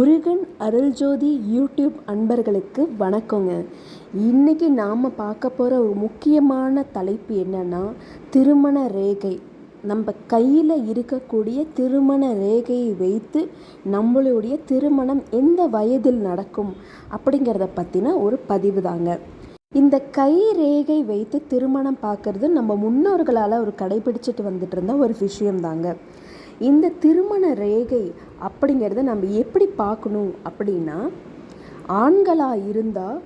Murugan Aruljothi YouTube அன்பர்களுக்கு வணக்கங்க. இன்றைக்கி நாம் பார்க்க போகிற ஒரு முக்கியமான தலைப்பு என்னென்னா திருமண ரேகை. நம்ம கையில் இருக்கக்கூடிய திருமண ரேகையை வைத்து நம்மளுடைய திருமணம் எந்த வயதில் நடக்கும் அப்படிங்கிறத பற்றின ஒரு பதிவு தாங்க. இந்த கை ரேகை வைத்து திருமணம் பார்க்கறது நம்ம முன்னோர்களால் ஒரு கடைபிடிச்சிட்டு வந்துட்டு இருந்த ஒரு விஷயம்தாங்க இந்த திருமண ரேகை அப்படிங்கிறத நம்ம எப்படி பார்க்கணும் அப்படின்னா ஆண்களாக இருந்தால்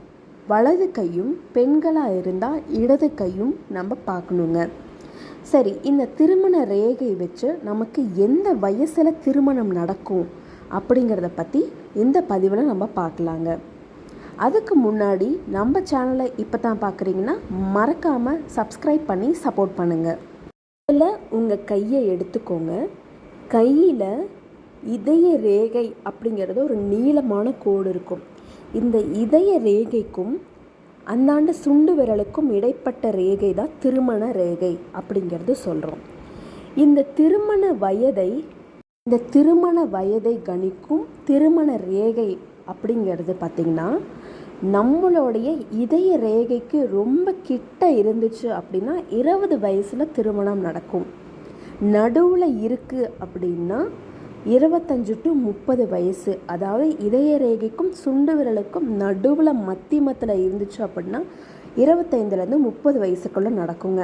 வலது கையும் பெண்களாக இருந்தால் இடது கையும் நம்ம பார்க்கணுங்க. சரி இந்த திருமண ரேகை வச்சு நமக்கு எந்த வயசில் திருமணம் நடக்கும் அப்படிங்கிறத பற்றி இந்த பதிவில் நம்ம பார்க்கலாங்க. அதுக்கு முன்னாடி நம்ம சேனலை இப்போ தான் பார்க்குறீங்கன்னா மறக்காமல் சப்ஸ்கிரைப் பண்ணி சப்போர்ட் பண்ணுங்கள் இதில் உங்கள் கையை எடுத்துக்கோங்க. கையில் இதய ரேகை அப்படிங்கிறது ஒரு நீளமான கோடு இருக்கும். இந்த இதய ரேகைக்கும் அந்தாண்ட சுண்டு விரலுக்கும் இடைப்பட்ட ரேகை தான் திருமண ரேகை அப்படிங்கிறது சொல்கிறோம் இந்த திருமண வயதை இந்த திருமண வயதை கணிக்கும் திருமண ரேகை அப்படிங்கிறது பார்த்திங்கன்னா நம்மளுடைய இதய ரேகைக்கு ரொம்ப கிட்ட இருந்துச்சு அப்படின்னா இருபது வயசில் திருமணம் நடக்கும். நடுவில் இருக்குது அப்படின்னா இருபத்தஞ்சு டு முப்பது வயசு. அதாவது இதய ரேகைக்கும் சுண்டு விரலுக்கும் நடுவில் மத்தி மத்தில் இருந்துச்சு அப்படின்னா இருபத்தைந்துலேருந்து முப்பது வயசுக்குள்ளே நடக்குங்க.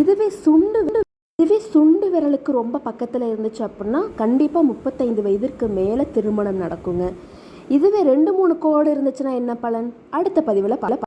இதுவே சுண்டு இதுவே சுண்டு விரலுக்கு ரொம்ப பக்கத்தில் இருந்துச்சு அப்படின்னா கண்டிப்பாக முப்பத்தைந்து வயதிற்கு மேலே திருமணம் நடக்குங்க. இதுவே ரெண்டு மூணு கோடு இருந்துச்சுன்னா என்ன பலன்? அடுத்த பதிவில் பல